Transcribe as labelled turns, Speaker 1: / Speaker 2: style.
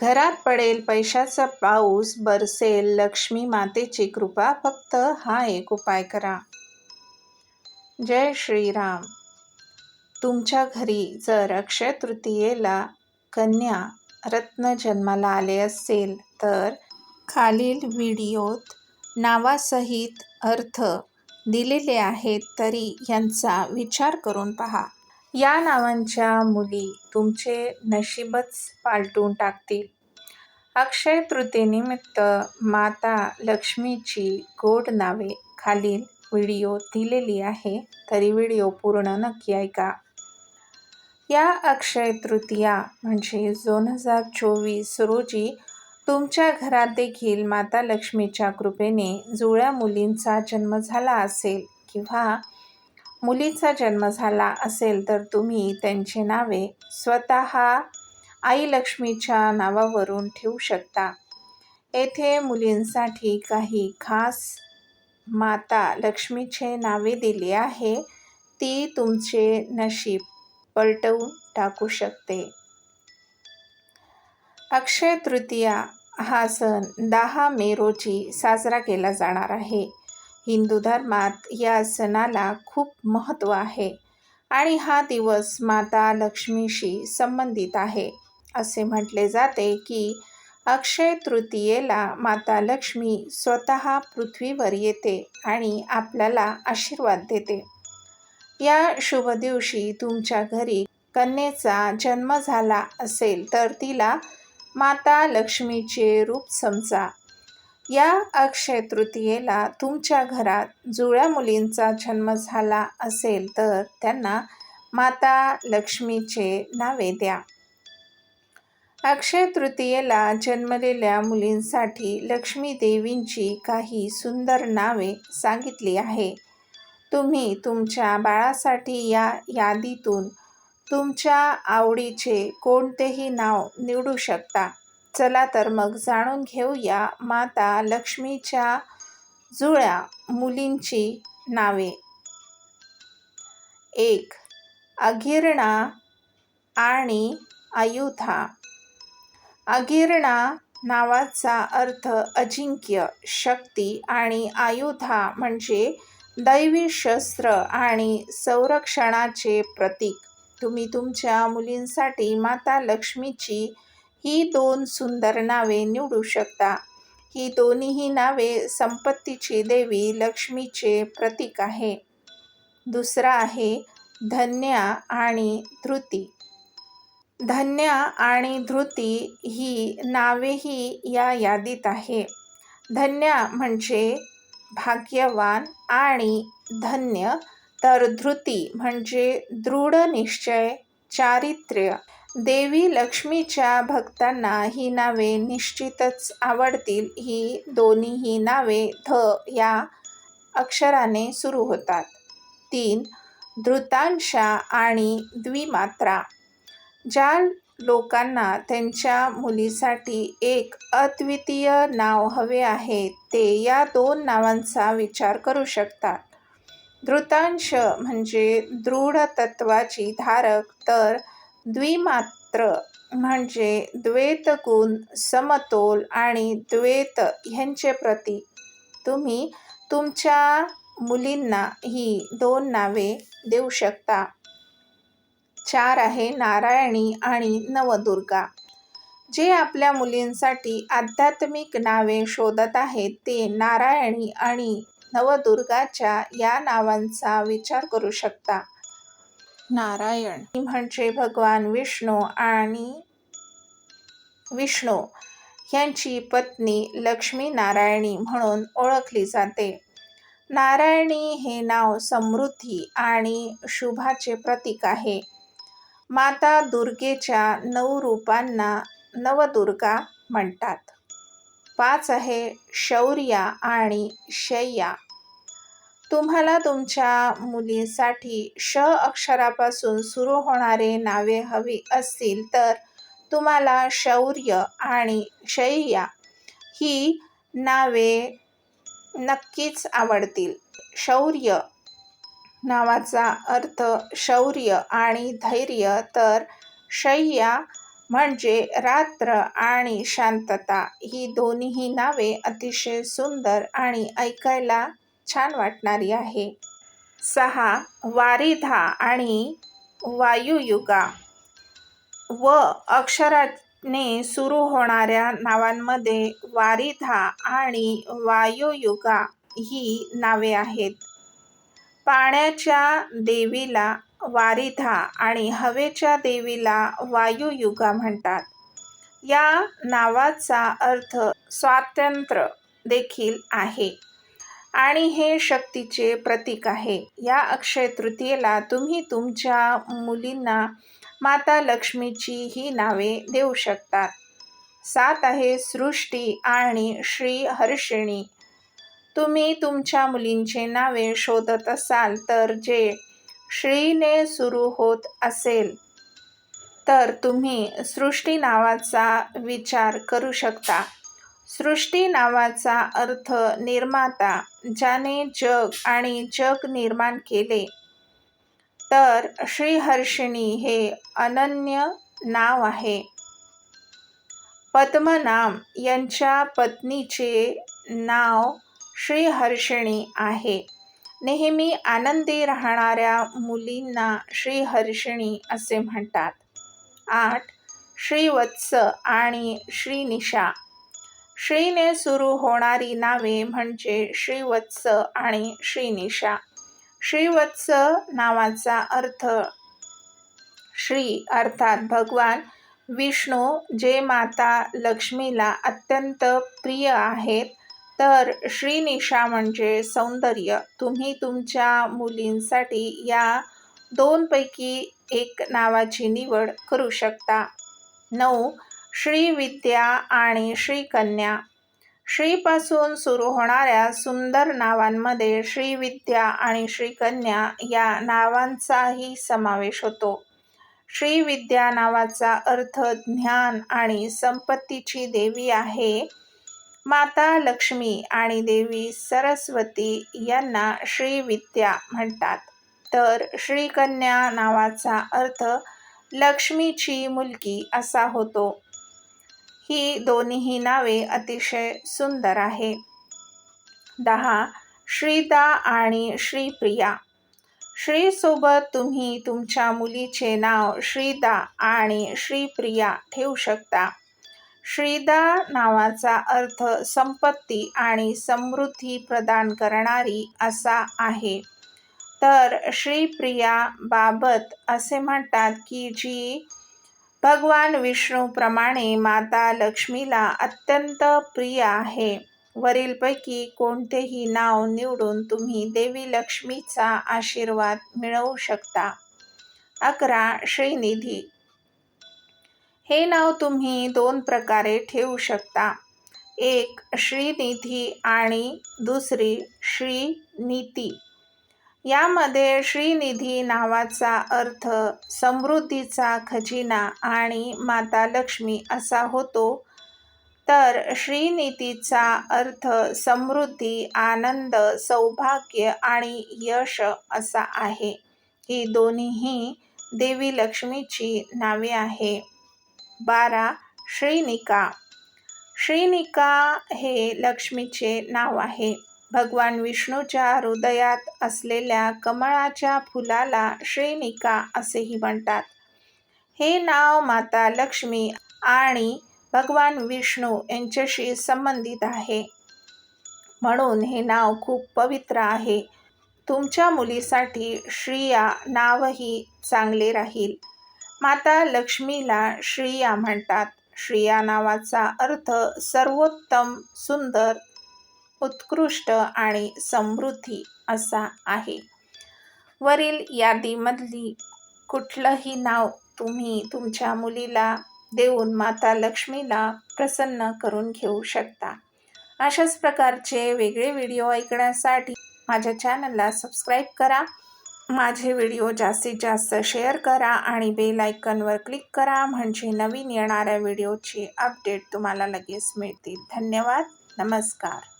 Speaker 1: घरात पडेल पैशाचा पाऊस बरसेल लक्ष्मी मातेची कृपा फक्त हा एक उपाय करा. जय श्रीराम. तुमच्या घरी जर अक्षय तृतीयेला कन्या रत्न जन्माला आले असेल तर खालील व्हिडिओत नावासहित अर्थ दिलेले आहेत तरी यांचा विचार करून पहा. या नावांच्या मुली तुमचे नशीबच पालटून टाकतील. अक्षय तृतीयेनिमित्त माता लक्ष्मीची गोड नावे खालील व्हिडिओ दिलेली आहे तरी व्हिडिओ पूर्ण नक्की ऐका. या अक्षय तृतीया म्हणजे दोन हजार चोवीस रोजी तुमच्या घरात देखील माता लक्ष्मीच्या कृपेने जुळ्या मुलींचा जन्म झाला असेल किंवा मुलीचा जन्म झाला असेल तर तुम्ही त्यांची नावे स्वतः आई लक्ष्मीच्या नावावरून ठेवू शकता. येथे मुलींसाठी काही खास माता लक्ष्मीचे नावे दिली आहे. ती तुमचे नशीब पलटवून टाकू शकते. अक्षय तृतीया हा सण दहा मे रोजी साजरा केला जाणार आहे. हिंदू धर्मात या सणाला खूप महत्त्व आहे आणि हा दिवस माता लक्ष्मीशी संबंधित आहे. असे म्हटले जाते की अक्षय तृतीयेला माता लक्ष्मी स्वतः पृथ्वीवर येते आणि आपल्याला आशीर्वाद देते. या शुभ दिवशी तुमच्या घरी कन्येचा जन्म झाला असेल तर तिला माता लक्ष्मीचे रूप समजा. या अक्षय तृतीयेला तुमच्या घरात जुळ्या मुलींचा जन्म झाला असेल तर त्यांना माता लक्ष्मीचे नावे द्या. अक्षय तृतीयेला जन्मलेल्या मुलींसाठी लक्ष्मी देवींची काही सुंदर नावे सांगितली आहे. तुम्ही तुमच्या बाळासाठी या यादीतून तुमच्या आवडीचे कोणतेही नाव निवडू शकता. चला तर मग जाणून घेऊया माता लक्ष्मीच्या जुळ्या मुलींची नावे. एक अगिरणा आणि आयुधा अगिरणा नावाचा अर्थ अजिंक्य शक्ती आणि आयुधा म्हणजे दैवी शस्त्र आणि संरक्षणाचे प्रतीक. तुम्ही तुमच्या मुलींसाठी माता लक्ष्मीची ही दोन सुंदर नावे निवडू शकता. ही दोन्हीही नावे संपत्तीची देवी लक्ष्मीचे प्रतीक आहे. दुसरा आहे धन्या आणि धृती. धन्या आणि धृती ही नावेही या यादीत आहे. धन्या म्हणजे भाग्यवान आणि धन्य तर धृती म्हणजे दृढ निश्चय चारित्र्य. देवी लक्ष्मीच्या भक्तांना ही नावे निश्चितच आवडतील. ही दोन्हीही नावे ध या अक्षराने सुरू होतात. तीन धृतांशा आणि द्विमात्रा. ज्या लोकांना त्यांच्या मुलीसाठी एक अद्वितीय नाव हवे आहे ते या दोन नावांचा विचार करू शकतात. धृतांश म्हणजे दृढ तत्वाची धारक तर द्विमात्र म्हणजे द्वैत गुण समतोल आणि द्वैत ह्यांचे प्रतीक तुम्ही तुमच्या मुलींना ही दोन नावे देऊ शकता. चार आहे नारायणी आणि नवदुर्गा. जे आपल्या मुलींसाठी आध्यात्मिक नावे शोधत आहेत ते नारायणी आणि नवदुर्गाच्या या नावांचा विचार करू शकता. नारायण. म्हणजे भगवान विष्णू आणि विष्णू यांची पत्नी लक्ष्मी नारायणी म्हणून ओळखली जाते. नारायणी हे नाव समृद्धी आणि शुभाचे प्रतीक आहे. माता दुर्गेच्या नऊ रूपांना नवदुर्गा म्हणतात. पाच आहे शौर्या आणि शय्या तुम्हाला तुमच्या मुलीसाठी श अक्षरापासून सुरू होणारे नावे हवी असतील तर तुम्हाला शौर्य आणि शय्या ही नावे नक्कीच आवडतील. शौर्य नावाचा अर्थ शौर्य आणि धैर्य तर शय्या म्हणजे रात्र आणि शांतता. ही दोन्हीही नावे अतिशय सुंदर आणि ऐकायला छान वाटणारी आहे. सहा वारिधा आणि वायुयुगा. व अक्षराने सुरू होणाऱ्या नावांमध्ये वारिधा आणि वायुयुगा ही नावे आहेत. पाण्याच्या देवीला वारिधा आणि हवेच्या देवीला वायुयुगा म्हणतात. या नावाचा अर्थ स्वातंत्र्य देखील आहे. आणि हे शक्तीचे प्रतीक आहे. या अक्षय तृतीयेला तुम्ही तुमच्या मुलींना माता लक्ष्मीची ही नावे देऊ शकतात. सात आहे सृष्टी आणि श्री हर्षिणी तुम्ही तुमच्या मुलींचे नावे शोधत असाल तर जे श्रीने सुरू होत असेल तर तुम्ही सृष्टी नावाचा विचार करू शकता. सृष्टी नावाचा अर्थ निर्माता ज्याने जग आणि जग निर्माण केले. तर श्रीहर्षिणी हे अनन्य नाव आहे. पद्मनाम यांच्या पत्नीचे नाव श्रीहर्षिणी आहे. नेहमी आनंदी राहणाऱ्या मुलींना श्रीहर्षिणी असे म्हणतात. आठ श्रीवत्स आणि श्रीनिशा. श्रीने सुरू होणारी नावे म्हणजे श्रीवत्स आणि श्रीनिशा. श्रीवत्स नावाचा अर्थ श्री अर्थात भगवान विष्णू जे माता लक्ष्मीला अत्यंत प्रिय आहेत तर श्रीनिशा म्हणजे सौंदर्य. तुम्ही तुमच्या मुलींसाठी या दोनपैकी एक नावाची निवड करू शकता. नऊ श्रीविद्या आणि श्रीकन्या. श्रीपासून सुरू होणाऱ्या सुंदर नावांमध्ये श्रीविद्या आणि श्रीकन्या या नावांचाही समावेश होतो. श्रीविद्या नावाचा अर्थ ज्ञान आणि संपत्तीची देवी आहे. माता लक्ष्मी आणि देवी सरस्वती यांना श्रीविद्या म्हणतात. तर श्रीकन्या नावाचा अर्थ लक्ष्मीची मुलगी असा होतो. ही दोन्ही नावे अतिशय सुंदर आहे. दहा श्रीदा आणि श्रीप्रिया. श्रीसोबत तुम्ही तुमच्या मुलीचे नाव श्रीदा आणि श्रीप्रिया ठेवू शकता. श्रीदा नावाचा अर्थ संपत्ती आणि समृद्धी प्रदान करणारी असा आहे. तर श्रीप्रिया बाबत असे म्हणतात की जी भगवान विष्णूप्रमाणे माता लक्ष्मीला अत्यंत प्रिय आहे. वरीलपैकी कोणतेही नाव निवडून तुम्ही देवी लक्ष्मीचा आशीर्वाद मिळवू शकता. अकरा श्रीनिधी. हे नाव तुम्ही दोन प्रकारे ठेवू शकता. एक श्रीनिधी आणि दुसरी श्रीनीती. यामध्ये श्रीनिधी नावाचा अर्थ समृद्धीचा खजिना आणि माता लक्ष्मी असा होतो. तर श्रीनिधीचा अर्थ समृद्धी आनंद सौभाग्य आणि यश असा आहे. ही दोन्हीही देवी लक्ष्मीची नावे आहे. बारा. श्रीनिका. श्रीनिका हे लक्ष्मीचे नाव आहे. भगवान विष्णूच्या हृदयात असलेल्या कमळाच्या फुलाला श्रेणिका असेही म्हणतात. हे नाव माता लक्ष्मी आणि भगवान विष्णू यांच्याशी संबंधित आहे. म्हणून हे नाव खूप पवित्र आहे. तुमच्या मुलीसाठी श्रिया नावही चांगले राहील. माता लक्ष्मीला श्रिया म्हणतात. श्रिया नावाचा अर्थ सर्वोत्तम सुंदर उत्कृष्ट आणि समृद्धी असा आहे. वरील यादीमधली कुठलंही नाव तुम्ही तुमच्या मुलीला देऊन माता लक्ष्मीला प्रसन्न करून घेऊ शकता. अशाच प्रकारचे वेगळे व्हिडिओ ऐकण्यासाठी माझ्या चॅनलला सबस्क्राईब करा. माझे व्हिडिओ जास्तीत जास्त शेअर करा आणि बेल आयकनवर क्लिक करा म्हणजे नवीन येणाऱ्या व्हिडिओची अपडेट तुम्हाला लगेच मिळतील. धन्यवाद. नमस्कार.